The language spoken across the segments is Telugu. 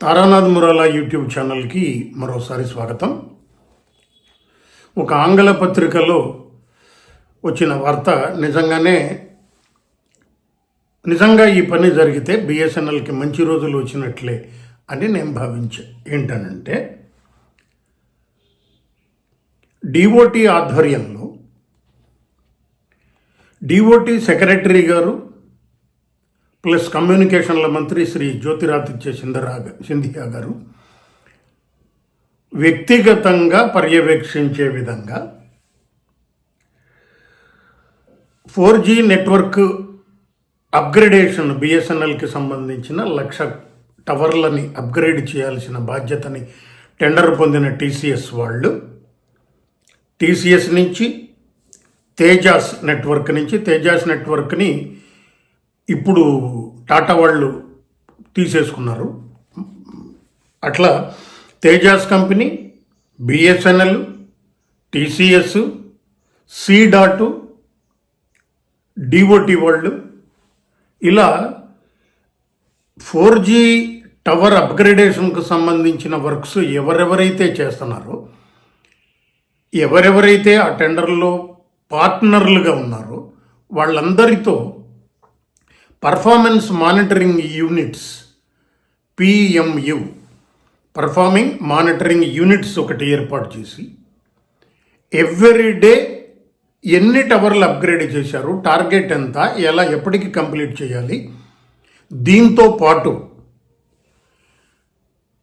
తారానాథ్ మురాలా యూట్యూబ్ ఛానల్కి మరోసారి స్వాగతం. ఒక ఆంగ్ల పత్రికలో వచ్చిన వార్త నిజంగానే నిజంగా ఈ పని జరిగితే బిఎస్ఎన్ఎల్కి మంచి రోజులు వచ్చినట్లే అని నేను భావించా ఏంటనంటే డిఓటి ఆధ్వర్యంలో డిఓటి సెక్రటరీ గారు ప్లస్ కమ్యూనికేషన్ల మంత్రి శ్రీ జ్యోతిరాదిత్య సింధరా సింధియా గారు. వ్యక్తిగతంగా పర్యవేక్షించే విధంగా ఫోర్ జీ నెట్వర్క్ అప్గ్రేడేషన్ బిఎస్ఎన్ఎల్కి సంబంధించిన లక్ష టవర్లని అప్గ్రేడ్ చేయాల్సిన బాధ్యతని టెండర్ పొందిన టీసీఎస్ వాళ్ళు. టీసీఎస్ నుంచి తేజాస్ నెట్వర్క్ నుంచి తేజాస్ నెట్వర్క్ని ఇప్పుడు టాటా వాళ్ళు తీసేసుకున్నారు. అట్లా Tejas company BSNL TCS C DOT DOT వాళ్ళు ఇలా ఫోర్ జీ టవర్ అప్గ్రేడేషన్కు సంబంధించిన వర్క్స్ ఎవరెవరైతే చేస్తున్నారో ఎవరెవరైతే ఆ టెండర్లో పార్ట్నర్లుగా ఉన్నారో వాళ్ళందరితో performance monitoring units PMU performing monitoring units ఒకటి ఏర్పాటు చేసి ఎవ్రీ డే ఎన్ని టవర్లు అప్గ్రేడ్ చేశారు టార్గెట్ ఎంత ఎలా ఎప్పటికి కంప్లీట్ చేయాలి దీంతో పాటు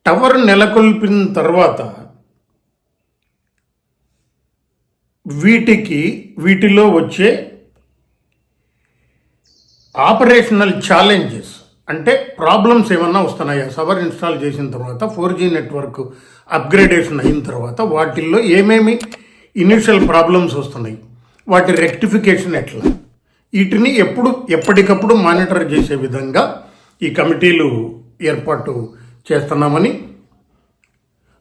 టవర్ నెలకొల్పిన తర్వాత వీటికి వీటిలో వచ్చే ఆపరేషనల్ ఛాలెంజెస్ అంటే ప్రాబ్లమ్స్ ఏమన్నా వస్తున్నాయా? సవర్ ఇన్స్టాల్ చేసిన తర్వాత ఫోర్ జీ నెట్వర్క్ అప్గ్రేడేషన్ అయిన తర్వాత వాటిల్లో ఏమేమి ఇనిషియల్ ప్రాబ్లమ్స్ వస్తున్నాయి? వాటి రెక్టిఫికేషన్ ఎట్లా? వీటిని ఎప్పుడు ఎప్పటికప్పుడు మానిటర్ చేసే విధంగా ఈ కమిటీలు ఏర్పాటు చేస్తున్నామని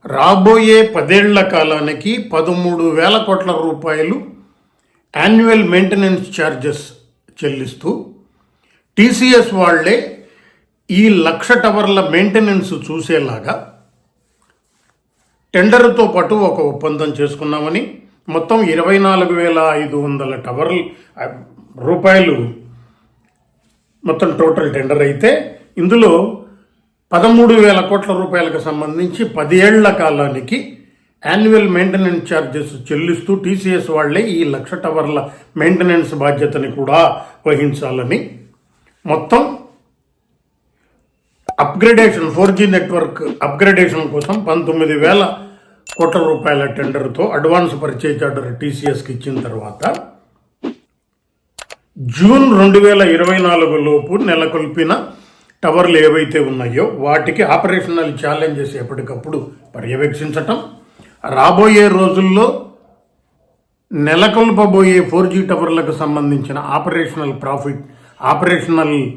రాబోయే పదేళ్ళ కాలానికి పదమూడు వేల కోట్ల రూపాయలు యాన్యువల్ మెయింటెనెన్స్ ఛార్జెస్ చెల్లిస్తూ టీసీఎస్ వాళ్ళే ఈ లక్ష టవర్ల మెయింటెనెన్స్ చూసేలాగా టెండర్తో పాటు ఒక ఒప్పందం చేసుకున్నామని మొత్తం ఇరవై నాలుగు వేల ఐదు వందల టవర్లు రూపాయలు మొత్తం టోటల్ టెండర్ అయితే ఇందులో పదమూడు వేల కోట్ల రూపాయలకు సంబంధించి పదేళ్ళ కాలానికి యాన్యువల్ మెయింటెనెన్స్ ఛార్జెస్ చెల్లిస్తూ టీసీఎస్ వాళ్ళే ఈ లక్ష టవర్ల మెయింటెనెన్స్ బాధ్యతని కూడా వహించాలని మొత్తం upgradation four G network upgradation కోసం పంతొమ్మిది వేల కోట్ల రూపాయల టెండర్తో అడ్వాన్స్ పర్చేజ్ ఆర్డర్ టీసీఎస్కి ఇచ్చిన తర్వాత జూన్ రెండు వేల ఇరవై నాలుగు లోపు నెలకొల్పిన టవర్లు ఏవైతే ఉన్నాయో వాటికి ఆపరేషనల్ ఛాలెంజెస్ ఎప్పటికప్పుడు పర్యవేక్షించటం రాబోయే రోజుల్లో నెలకొల్పబోయే ఫోర్ జీ టవర్లకు సంబంధించిన ఆపరేషనల్ ప్రాఫిట్ ఆపరేషనల్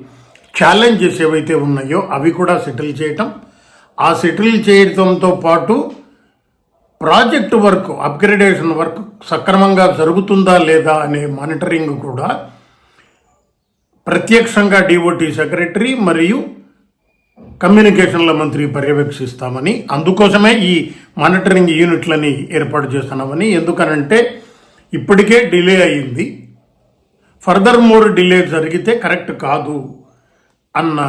ఛాలెంజెస్ ఏవైతే ఉన్నాయో అవి కూడా సెటిల్ చేయటం. ఆ సెటిల్ చేయడంతో పాటు ప్రాజెక్ట్ వర్క్ అప్గ్రేడేషన్ వర్క్ సక్రమంగా జరుగుతుందా లేదా అనే మానిటరింగ్ కూడా ప్రత్యక్షంగా డిఓటి సెక్రటరీ మరియు కమ్యూనికేషన్ల మంత్రి పర్యవేక్షిస్తామని అందుకోసమే ఈ మానిటరింగ్ యూనిట్లని ఏర్పాటు చేస్తున్నామని. ఎందుకనంటే ఇప్పటికే డిలే అయింది. ఫర్దర్ మోర్ డిలే జరిగితే కరెక్ట్ కాదు అన్న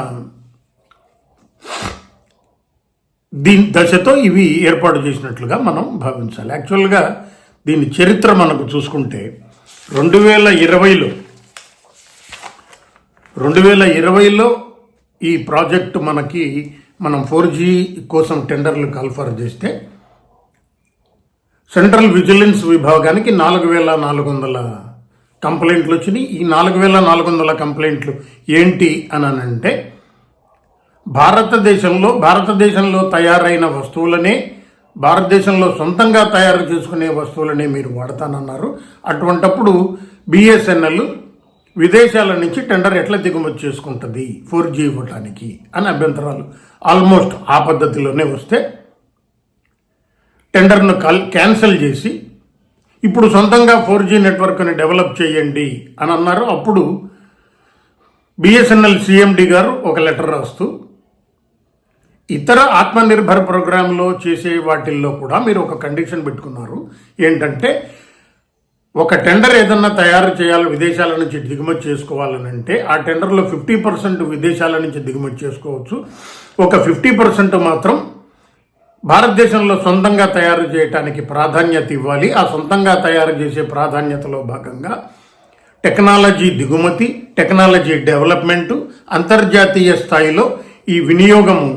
దీని దశతో ఇవి ఏర్పాటు చేసినట్లుగా మనం భావించాలి. యాక్చువల్గా దీని చరిత్ర మనకు చూసుకుంటే రెండు వేల ఇరవైలో రెండు వేల ఇరవైలో ఈ ప్రాజెక్టు మనకి మనం ఫోర్ జీ కోసం టెండర్లు కాల్ఫర్ చేస్తే సెంట్రల్ విజిలెన్స్ విభాగానికి నాలుగు వేల నాలుగు వందల కంప్లైంట్లు వచ్చినాయి. ఈ నాలుగు వేల నాలుగు వందల కంప్లైంట్లు ఏంటి అని అంటే భారతదేశంలో భారతదేశంలో తయారైన వస్తువులనే భారతదేశంలో సొంతంగా తయారు చేసుకునే వస్తువులనే మీరు వాడతానన్నారు. అటువంటప్పుడు బిఎస్ఎన్ఎల్ విదేశాల నుంచి టెండర్ ఎట్లా దిగుమతి చేసుకుంటుంది ఫోర్ జీ ఇవ్వటానికి అని అభ్యంతరాలు ఆల్మోస్ట్ ఆ పద్ధతిలోనే వస్తే టెండర్ను కాల్ క్యాన్సిల్ చేసి ఇప్పుడు సొంతంగా ఫోర్ జీ నెట్వర్క్ని డెవలప్ చేయండి అని అన్నారు. అప్పుడు బిఎస్ఎన్ఎల్ సిఎండి గారు ఒక లెటర్ రాస్తూ ఇతర ఆత్మనిర్భర్ ప్రోగ్రాంలో చేసే వాటిల్లో కూడా మీరు ఒక కండిషన్ పెట్టుకున్నారు. ఏంటంటే ఒక టెండర్ ఏదన్నా తయారు చేయాలి విదేశాల నుంచి దిగుమతి చేసుకోవాలని అంటే ఆ టెండర్లో ఫిఫ్టీ పర్సెంట్ విదేశాల నుంచి దిగుమతి చేసుకోవచ్చు. ఒక ఫిఫ్టీ పర్సెంట్ మాత్రం భారతదేశంలో సొంతంగా తయారు చేయటానికి ప్రాధాన్యత ఇవ్వాలి. ఆ సొంతంగా తయారు చేసే ప్రాధాన్యతలో భాగంగా టెక్నాలజీ దిగుమతి టెక్నాలజీ డెవలప్మెంటు అంతర్జాతీయ స్థాయిలో ఈ వినియోగము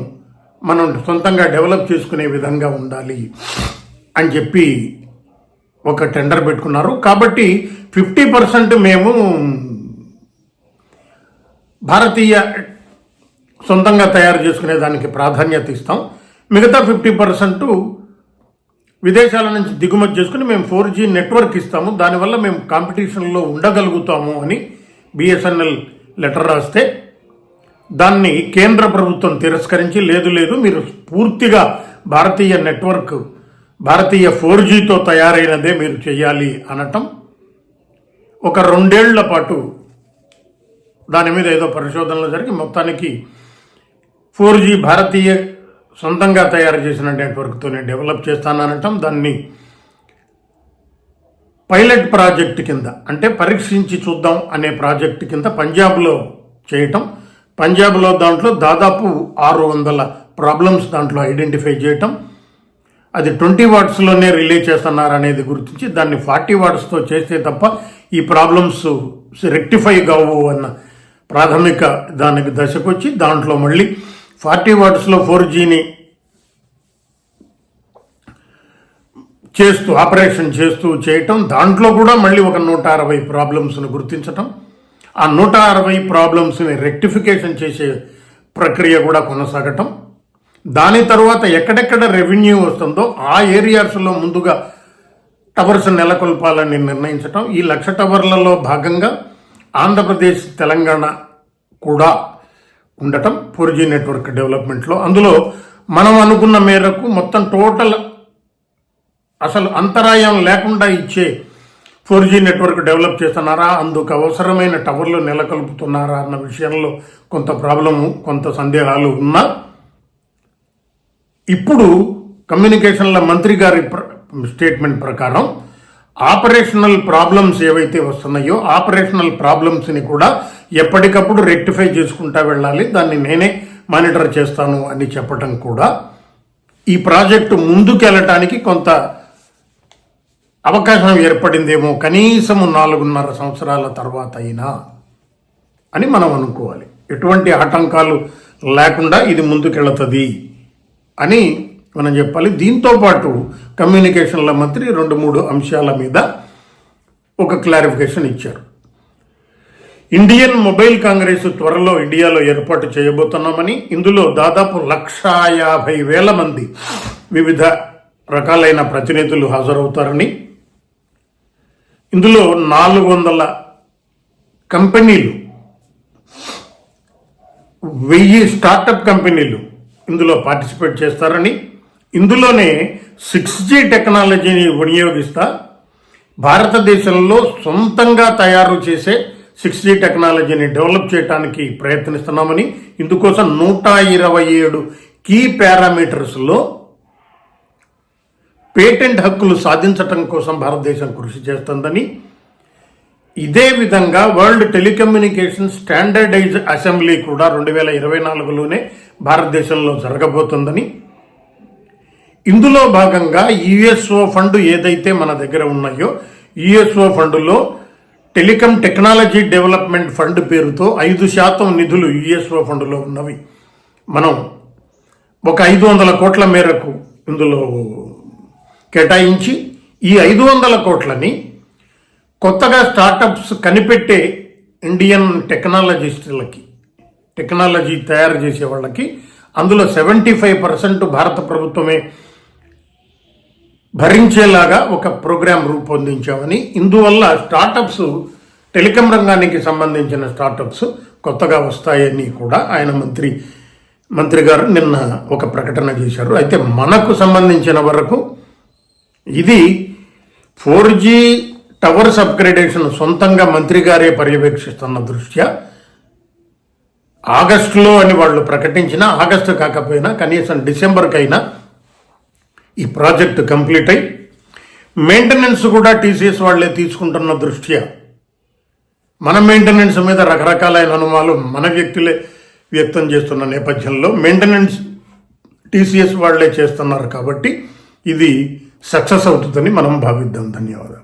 మనం సొంతంగా డెవలప్ చేసుకునే విధంగా ఉండాలి అని చెప్పి ఒక టెండర్ పెట్టుకున్నారు. కాబట్టి ఫిఫ్టీ పర్సెంట్ మేము భారతీయ సొంతంగా తయారు చేసుకునే దానికి ప్రాధాన్యత ఇస్తాం. మిగతా ఫిఫ్టీ పర్సెంట్ విదేశాల నుంచి దిగుమతి చేసుకుని మేము ఫోర్ జీ నెట్వర్క్ ఇస్తాము. దానివల్ల మేము కాంపిటీషన్లో ఉండగలుగుతాము అని బిఎస్ఎన్ఎల్ లెటర్ రాస్తే దాన్ని కేంద్ర ప్రభుత్వం తిరస్కరించి లేదు లేదు మీరు పూర్తిగా భారతీయ నెట్వర్క్ భారతీయ ఫోర్ జీతో తయారైనదే మీరు చేయాలి అనటం ఒక రెండేళ్ళ పాటు దాని మీద ఏదో పరిశోధనలు జరిగి మొత్తానికి ఫోర్ జీ భారతీయ సొంతంగా తయారు చేసిన నెట్వర్క్తోనే డెవలప్ చేస్తాననటం. దాన్ని పైలట్ ప్రాజెక్ట్ కింద అంటే పరీక్షించి చూద్దాం అనే ప్రాజెక్ట్ కింద పంజాబ్లో చేయటం. పంజాబ్లో దాంట్లో దాదాపు ఆరు వందల ప్రాబ్లమ్స్ దాంట్లో ఐడెంటిఫై చేయటం. అది ట్వంటీ వాట్స్లోనే రిలే చేస్తున్నారు అనేది గుర్తించి దాన్ని ఫార్టీ వాట్స్తో చేస్తే తప్ప ఈ ప్రాబ్లమ్స్ రెక్టిఫై కావు అన్న ప్రాథమిక దానికి దశకు వచ్చి దాంట్లో మళ్ళీ ఫార్టీ వాట్స్లో ఫోర్ జీని చేస్తూ ఆపరేషన్ చేస్తూ చేయటం దాంట్లో కూడా మళ్ళీ ఒక నూట అరవై ప్రాబ్లమ్స్ను గుర్తించటం ఆ నూట అరవై ప్రాబ్లమ్స్ని రెక్టిఫికేషన్ చేసే ప్రక్రియ కూడా కొనసాగటం. దాని తర్వాత ఎక్కడెక్కడ రెవెన్యూ వస్తుందో ఆ ఏరియాస్లో ముందుగా టవర్స్ నెలకొల్పాలని నిర్ణయించటం. ఈ లక్ష టవర్లలో భాగంగా ఆంధ్రప్రదేశ్ తెలంగాణ కూడా ఉండటం ఫోర్ జీ నెట్వర్క్ డెవలప్మెంట్లో. అందులో మనం అనుకున్న మేరకు మొత్తం టోటల్ అసలు అంతరాయం లేకుండా ఇచ్చే ఫోర్ జీ నెట్వర్క్ డెవలప్ చేస్తున్నారా? అందుకు అవసరమైన టవర్లు నెలకొల్పుతున్నారా అన్న విషయంలో కొంత ప్రాబ్లము కొంత సందేహాలు ఉన్నా ఇప్పుడు కమ్యూనికేషన్ల మంత్రి గారి ప్ర- స్టేట్మెంట్ ప్రకారం ఆపరేషనల్ ప్రాబ్లమ్స్ ఏవైతే వస్తున్నాయో ఆపరేషనల్ ప్రాబ్లమ్స్ని కూడా ఎప్పటికప్పుడు రెక్టిఫై చేసుకుంటా వెళ్ళాలి. దాన్ని నేనే మానిటర్ చేస్తాను అని చెప్పటం కూడా ఈ ప్రాజెక్టు ముందుకెళ్ళటానికి కొంత అవకాశం ఏర్పడిందేమో కనీసము నాలుగున్నర సంవత్సరాల తర్వాత అయినా అని మనం అనుకోవాలి. ఎటువంటి ఆటంకాలు లేకుండా ఇది ముందుకెళుతుంది అని మనం చెప్పాలి. దీంతో పాటు కమ్యూనికేషన్ల మంత్రి రెండు మూడు అంశాల మీద ఒక క్లారిఫికేషన్ ఇచ్చారు. ఇండియన్ మొబైల్ కాంగ్రెస్ త్వరలో ఇండియాలో ఏర్పాటు చేయబోతున్నామని ఇందులో దాదాపు లక్షా యాభై వేల మంది వివిధ రకాలైన ప్రతినిధులు హాజరవుతారని ఇందులో నాలుగు వందల కంపెనీలు వెయ్యి స్టార్టప్ కంపెనీలు ఇందులో పార్టిసిపేట్ చేస్తారని ఇందులోనే సిక్స్ జీ టెక్నాలజీని వినియోగిస్తా భారతదేశంలో సొంతంగా తయారు చేసే సిక్స్ జీ టెక్నాలజీని డెవలప్ చేయడానికి ప్రయత్నిస్తున్నామని ఇందుకోసం నూట ఇరవై ఏడు కీ పారామీటర్స్లో పేటెంట్ హక్కులు సాధించటం కోసం భారతదేశం కృషి చేస్తుందని ఇదే విధంగా వరల్డ్ టెలికమ్యూనికేషన్ స్టాండర్డైజ్ అసెంబ్లీ కూడా రెండు వేల ఇరవై నాలుగులోనే భారతదేశంలో జరగబోతుందని ఇందులో భాగంగా యుఎస్ఓ ఫండ్ ఏదైతే మన దగ్గర ఉన్నాయో యుఎస్ఓ ఫండ్లో టెలికం టెక్నాలజీ డెవలప్మెంట్ ఫండ్ పేరుతో ఐదు శాతం నిధులు యుఎస్ఓ ఫండ్లో ఉన్నవి. మనం ఒక ఐదు వందల కోట్ల మేరకు ఇందులో కేటాయించి ఈ ఐదు వందల కోట్లని కొత్తగా స్టార్టప్స్ కనిపెట్టే ఇండియన్ టెక్నాలజిస్టులకి టెక్నాలజీ తయారు చేసే వాళ్ళకి అందులో సెవెంటీ ఫైవ్ పర్సెంట్ భారత ప్రభుత్వమే భరించేలాగా ఒక ప్రోగ్రాం రూపొందించామని. ఇందువల్ల స్టార్టప్స్ టెలికాం రంగానికి సంబంధించిన స్టార్టప్స్ కొత్తగా వస్తాయని కూడా ఆయన మంత్రి మంత్రి గారు నిన్న ఒక ప్రకటన చేశారు. అయితే మనకు సంబంధించిన వరకు ఇది ఫోర్ జీ టవర్స్ అప్గ్రేడేషన్ సొంతంగా మంత్రి గారే పర్యవేక్షిస్తున్న దృష్ట్యా ఆగస్టులో అని వాళ్ళు ప్రకటించినా ఆగస్టు కాకపోయినా కనీసం డిసెంబర్కైనా ఈ ప్రాజెక్టు కంప్లీట్ అయి మెయింటెనెన్స్ కూడా టీసీఎస్ వాళ్ళే తీసుకుంటున్న దృష్ట్యా. మన మెయింటెనెన్స్ మీద రకరకాలైన అనుమానాలు మన వ్యక్తులే వ్యక్తం చేస్తున్న నేపథ్యంలో మెయింటెనెన్స్ టీసీఎస్ వాళ్ళే చేస్తున్నారు కాబట్టి ఇది సక్సెస్ అవుతుందని మనం భావిద్దాం. ధన్యవాదాలు.